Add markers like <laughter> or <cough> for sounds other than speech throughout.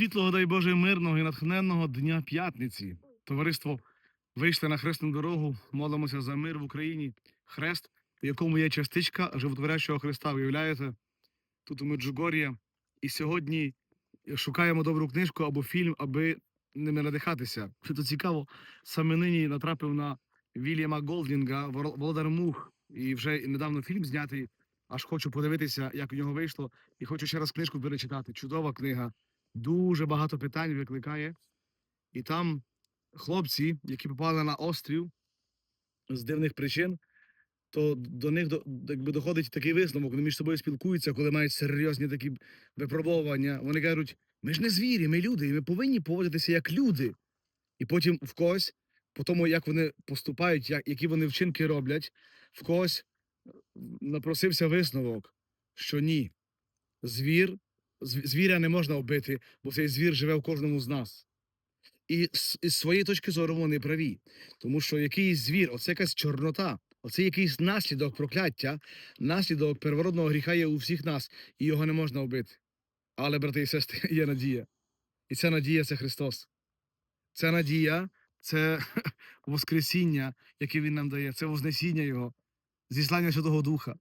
світлого, дай Боже, мирного і натхненного дня п'ятниці. Товариство вийшли на хресну дорогу, молимося за мир в Україні. Хрест, в якому є частичка животворящого Христа. Виявляєте, тут у Меджугор'я. І сьогодні шукаємо добру книжку або фільм, аби ними надихатися. Що то цікаво, саме нині натрапив на Вільяма Голдінга, Володар Мух. І вже недавно фільм знятий. Аж хочу подивитися, як у нього вийшло. І хочу ще раз книжку перечитати. Чудова книга. Дуже багато питань викликає. І там хлопці, які попали на острів з дивних причин, то до них якби доходить такий висновок. Вони між собою спілкуються, коли мають серйозні такі випробовування. Вони кажуть: ми ж не звірі, ми люди, і ми повинні поводитися як люди. І потім в когось, по тому, як вони поступають, як, які вони вчинки роблять, в когось напросився висновок, що ні, звір, зв- звіря не можна вбити, бо цей звір живе в кожному з нас. І з, своєї точки зору вони праві. Тому що якийсь звір, оце якась чорнота, оце якийсь наслідок прокляття, наслідок первородного гріха є у всіх нас, і його не можна вбити. Але, брати і сестри, <laughs> є надія. І ця надія це Христос. Ця надія це <laughs> Воскресіння, яке Він нам дає, це Вознесіння Його, зіслання Святого Духа.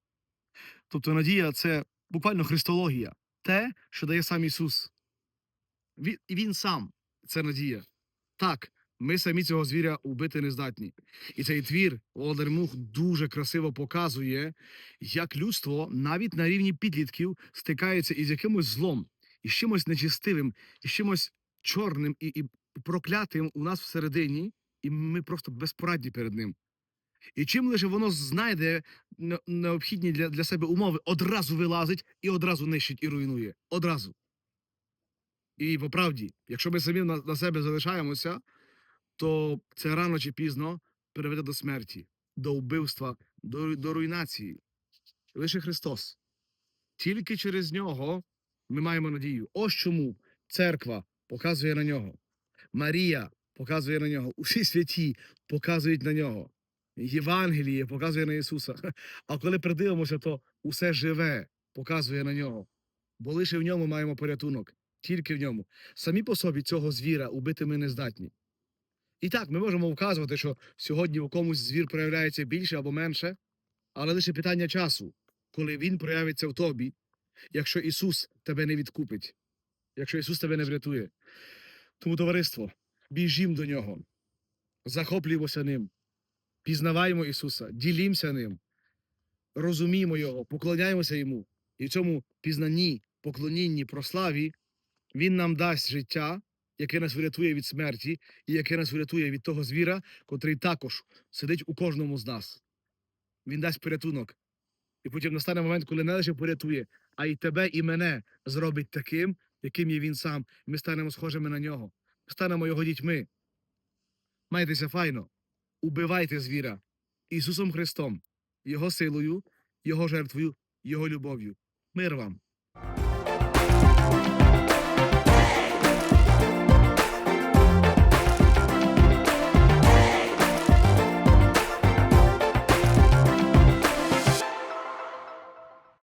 Тобто надія це буквально христологія, те, що дає сам Ісус. Він, і він сам це надія. Так, ми самі цього звіря убити не здатні. І цей твір Володар Мух дуже красиво показує, як людство навіть на рівні підлітків стикається із якимось злом, із чимось нечистивим, із чимось чорним і, і проклятим у нас всередині, і ми просто безпорадні перед ним. І чим лише воно знайде необхідні для, для себе умови, одразу вилазить і одразу нищить і руйнує. Одразу. І по правді, якщо ми самі на, на себе залишаємося, то це рано чи пізно приведе до смерті, до вбивства, до, до руйнації. Лише Христос. Тільки через нього ми маємо надію. Ось чому церква показує на нього. Марія показує на нього. Усі святі показують на нього. Євангеліє показує на Ісуса. А коли придивимося, то усе живе показує на нього. Бо лише в ньому маємо порятунок. Тільки в ньому. Самі по собі цього звіра убити ми не здатні. І так, ми можемо вказувати, що сьогодні у комусь звір проявляється більше або менше, але лише питання часу, коли він проявиться в тобі, якщо Ісус тебе не відкупить, якщо Ісус тебе не врятує. Тому, товариство, біжім до нього, захоплюємося ним, пізнаваємо Ісуса, ділімося ним, розуміємо Його, поклоняємося Йому. І в цьому пізнанні, поклонінні, прославі Він нам дасть життя, яке нас врятує від смерті, і яке нас врятує від того звіра, котрий також сидить у кожному з нас. Він дасть порятунок. І потім настане момент, коли не лише порятує, а й тебе, і мене зробить таким, яким є він сам. Ми станемо схожими на нього. Станемо його дітьми. Майтеся файно. Убивайте звіра Ісусом Христом, Його силою, Його жертвою, Його любов'ю. Мир вам!